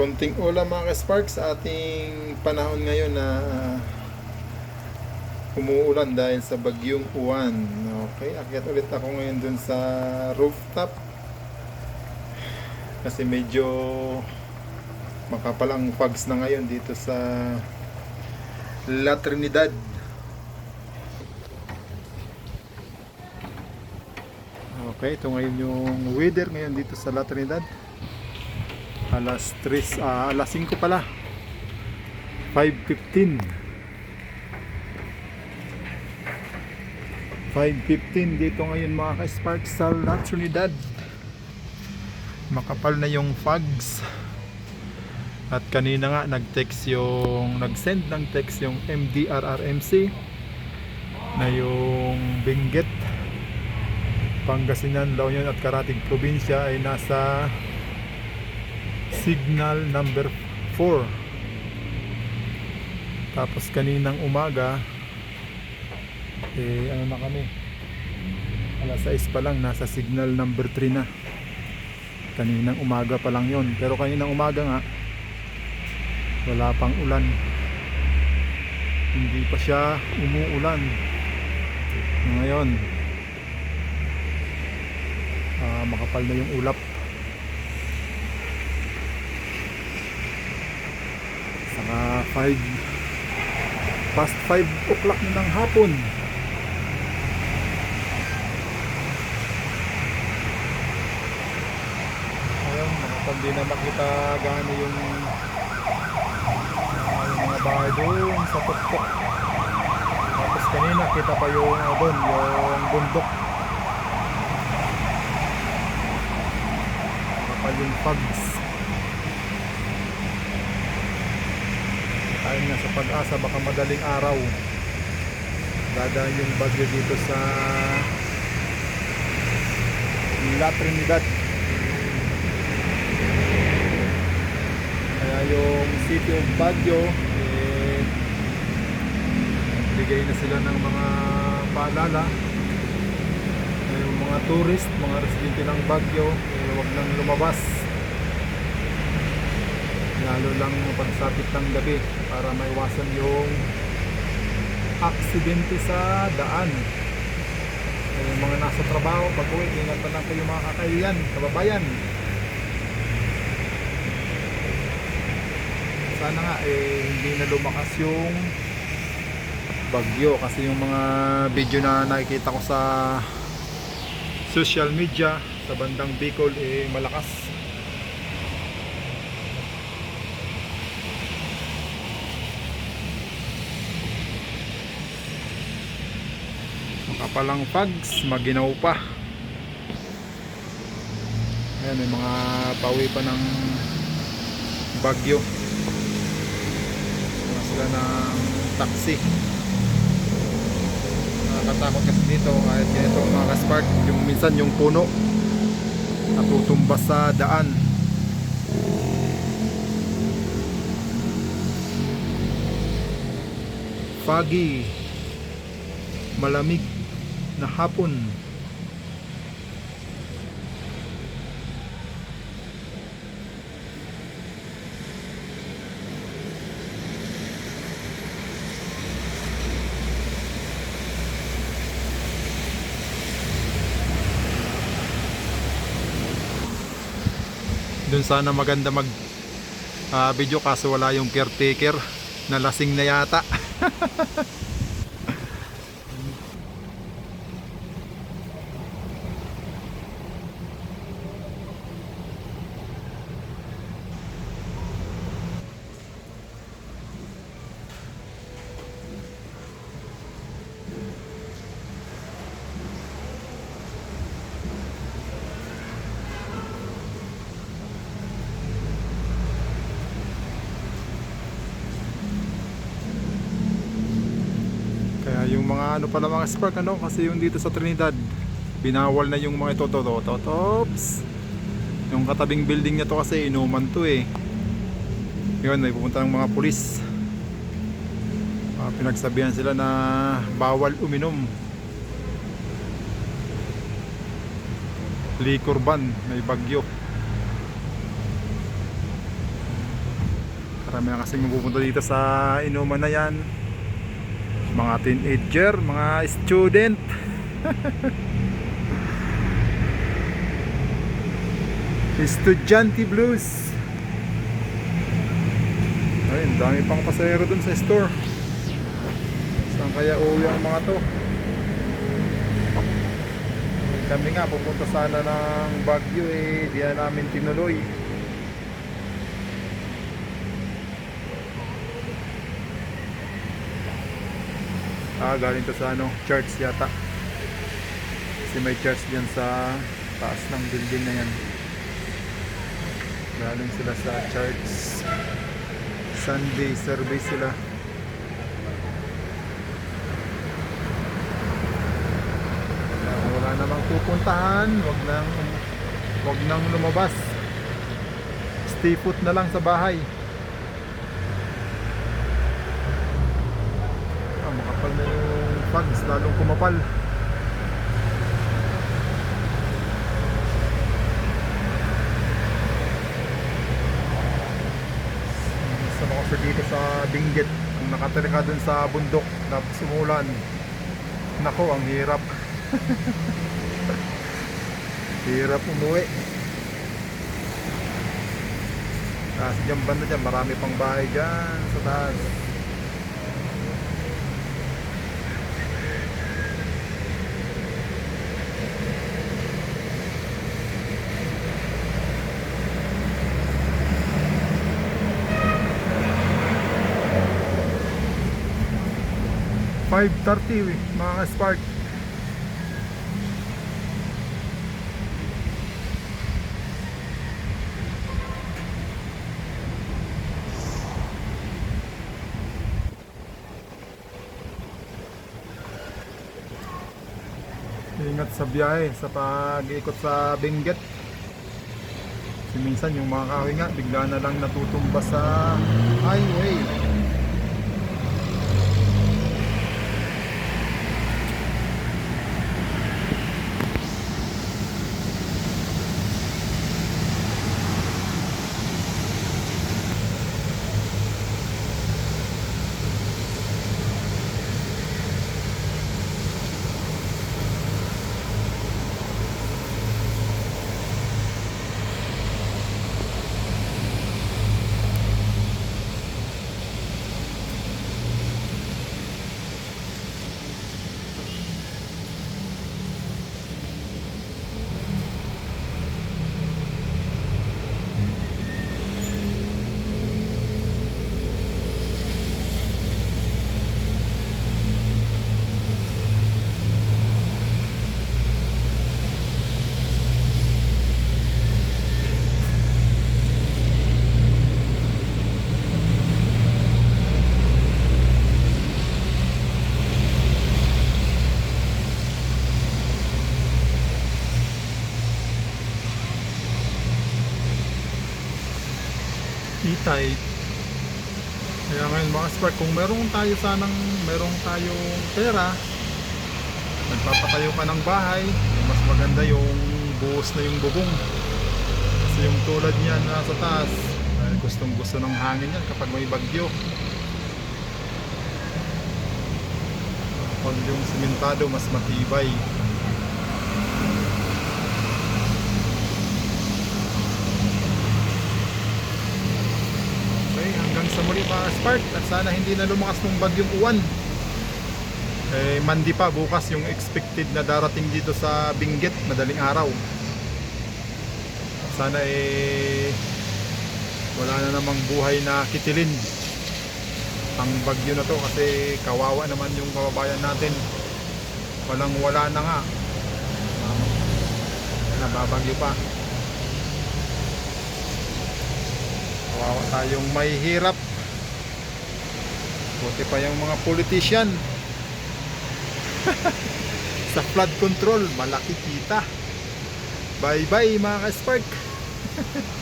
konting ulam mga ka-spark sa ating panahon ngayon na umuulan dahil sa bagyong uwan. Okay, akyat ulit ako ngayon dun sa rooftop. Kasi medyo makapalang fogs na ngayon dito sa La Trinidad. Okay, ito ngayon yung weather ngayon dito sa La Trinidad. Alas 3, ah, alas 5 pala. 5.15. 5.15 dito ngayon mga ka-spark sa La Trinidad. Makapal na yung fogs. At kanina nga nag-text yung nag-send ng text yung MDRRMC na yung Benguet Pangasinan, La Union at Karatig probinsya ay nasa signal number 4 tapos kaninang umaga eh ano na kami? Alas 6 pa lang nasa signal number 3 na. Kaninang umaga pa lang yon pero kaninang umaga nga wala pang ulan. Hindi pa siya umuulan. Ngayon ah, makapal na yung ulap saka 5 past 5 o'clock ng hapon. Ayun nakapal din na makita gaano yung yung mga bahay doon sa tuktok. Tapos kanina kita pa yung ano doon yung bundok. Kapal yung fogs tayo nga sa pag-asa baka madaling araw. Dadaan yung bagyo dito sa La Trinidad. Kaya yung city of Baguio eh, bigay na sila ng mga paalala. Na yung mga tourist, mga residente ng Baguio eh, huwag nang lumabas lalo lang pagsapit ng gabi para maiwasan yung aksidente sa daan. Eh, yung mga nasa trabaho pag uwi ingat na lang kayo mga kakaiyan kababayan. Sana nga eh hindi na lumakas yung bagyo. Kasi yung mga video na nakikita ko sa social media sa bandang Bicol eh malakas makapalang fags maginaw pa. Ayan may mga pauwi pa ng bagyo. Mga sila ng taxi. Nakakatakot kasi dito kahit ganito mga kaspark yung minsan yung puno natutumba sa daan. Foggy. Malamig na hapon Doon sana maganda mag ah, video kaso wala yung caretaker na lasing na yata. Kaya yung mga ano pala mga spark ano kasi yung dito sa Trinidad binawal na yung mga ito to, to, to, tops. Yung katabing building niya to kasi inuman to eh. Yun, may pupunta ng mga pulis. Ah, pinagsabihan sila na bawal uminom. Liquor ban, may bagyo. Marami na kasing mapupunta dito sa inuman na yan. Mga teenager, mga student. Estudyante blues. Ayun, dami pang pasahero dun sa store. Saan kaya uwi ang mga to? Kami nga pupunta sana ng Baguio eh, di na namin tinuloy. Ah, galing to sa ano, church yata. Kasi may church diyan sa taas ng building na yan. Galing sila sa church. Sunday service sila. Wala namang pupuntahan, wag nang wag nang lumabas. Stay put na lang sa bahay. Ah, makapal na fogs, lalong kumapal. Isa ako sa dito sa Benguet. Kung nakatira ka dun sa bundok na sumulan. Nako, ang hirap. hirap umuwi. Kasi dyan banda dyan, marami pang bahay dyan sa taas. Five thirty mga spark. Ingat sa biyahe sa pag-ikot sa Benguet. Kasi minsan yung mga kahoy nga bigla na lang natutumba sa highway. E-type. Kaya ngayon mga spark, kung meron tayo sanang, meron tayong pera, nagpapatayo ka ng bahay, mas maganda yung buhos na yung bubong. Kasi yung tulad niyan nasa taas, ay gustong gusto ng hangin yan kapag may bagyo. Pag yung simentado mas matibay. Okay, hanggang sa muli mga Spark at sana hindi na lumakas ng bagyong uwan. Eh, mandi pa bukas yung expected na darating dito sa Benguet madaling araw. Sana eh wala na namang buhay na kitilin ang bagyo na to kasi kawawa naman yung kababayan natin. Walang wala na nga. Nababagyo pa. Kawawa tayong may hirap. Buti pa yung mga politician. Sa flood control, malaki kita. Bye bye mga ka-spark.